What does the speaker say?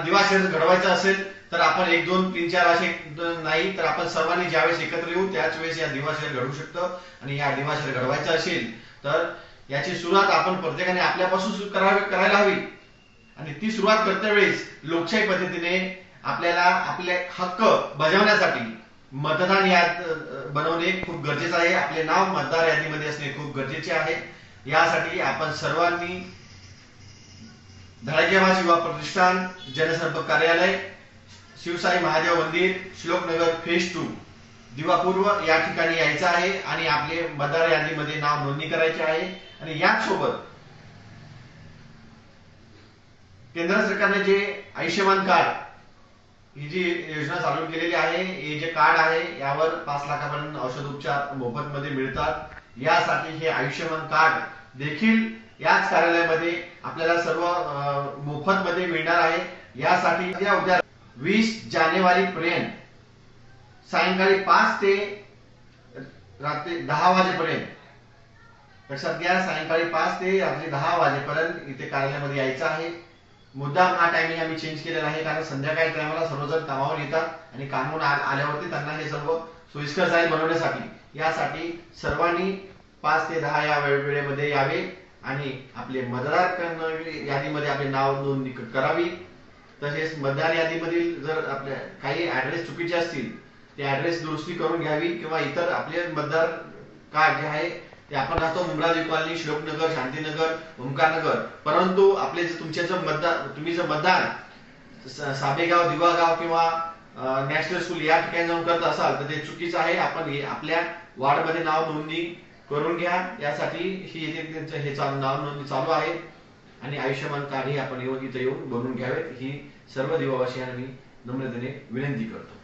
दिवाशेर घडवायचा असेल तर आपण एक दोन तीन चार असे नाही तर आपण सर्वांनी ज्यावेळेस एकत्र येऊ त्याच वेळेस या दिवाशेर घडवू शकतं. आणि या दिवाशेर घडवायचं असेल तर याची सुरुवात आपण प्रत्येकाने आपल्यापासून करावी करायला हवी. आणि ती सुरुवात करते वेळेस लोकशाही पद्धतीने आपल्याला आपले हक्क बजावण्यासाठी मतदान याद बनवणे खूप गरजेचं आहे. आपले नाव मतदार यादीमध्ये असणे खूप गरजेचे आहे. यासाठी आपण सर्वांनी धडाकेबाज युवा प्रतिष्ठान जनसंपर्क कार्यालय शिवसाई महादेव मंदिर श्लोकनगर फेज टू दिवापूर्व या ठिकाणी यायचं आहे आणि आपले मतदार यादीमध्ये नाव नोंदणी करायची आहे. आणि याच सोबत केंद्र सरकारने जे आयुष्यमान कार्ड ही जी योजना चालू केलेली आहे हे जे कार्ड आहे यावर पाच लाखापर्यंत औषध उपचार मोफत मध्ये मिळतात. यासाठी हे आयुष्यमान कार्ड देखील याच कार्यालयामध्ये आपल्याला सर्व मोफत मध्ये मिळणार आहे. यासाठी उद्या उद्या वीस जानेवारी पर्यंत सायंकाळी पाच ते रात्री दहा वाजेपर्यंत लक्षात घ्या सायंकाळी पाच ते रात्री दहा वाजेपर्यंत इथे कार्यालयामध्ये यायचं आहे. मुद्दाम हा टायमिंग आम्ही चेंज केलेला आहे कारण संध्याकाळी टायमाला सर्वजण कामावर येतात आणि कामावर आल्यावरती त्यांना हे सर्व सोयीस्कर जाईल बनवण्यासाठी. यासाठी सर्वांनी पाच ते दहा या वेळेमध्ये यावे आणि आपले मतदार यादीमध्ये आपले नाव नोंदणी करावी. तसेच मतदार यादीमधील जर आपल्या काही ऍड्रेस चुकीचे असतील ते ऍड्रेस दुरुस्ती करून घ्यावी किंवा इतर आपले मतदार कार्ड जे आहे ते आपण राहतो मुंबराजी कॉलनी श्लोकनगर शांतीनगर ओंकारनगर. परंतु आपले जे तुमचे जर मतदार तुम्ही जर मतदान साबेगाव दिवागाव किंवा नॅशनल स्कूल या ठिकाणी जाऊन करत असाल तर ते चुकीचं आहे. आपण आपल्या वार्डमध्ये नाव नोंदणी करून घ्या. यासाठी ही इथे त्यांचं हे चालू नाव नोंदणी चालू आहे. आणि आयुष्यमान कार्ड हे आपण येऊन इथं येऊन बनवून घ्यावेत. ही सर्व दिवावासियांना मी नम्रतेने विनंती करतो.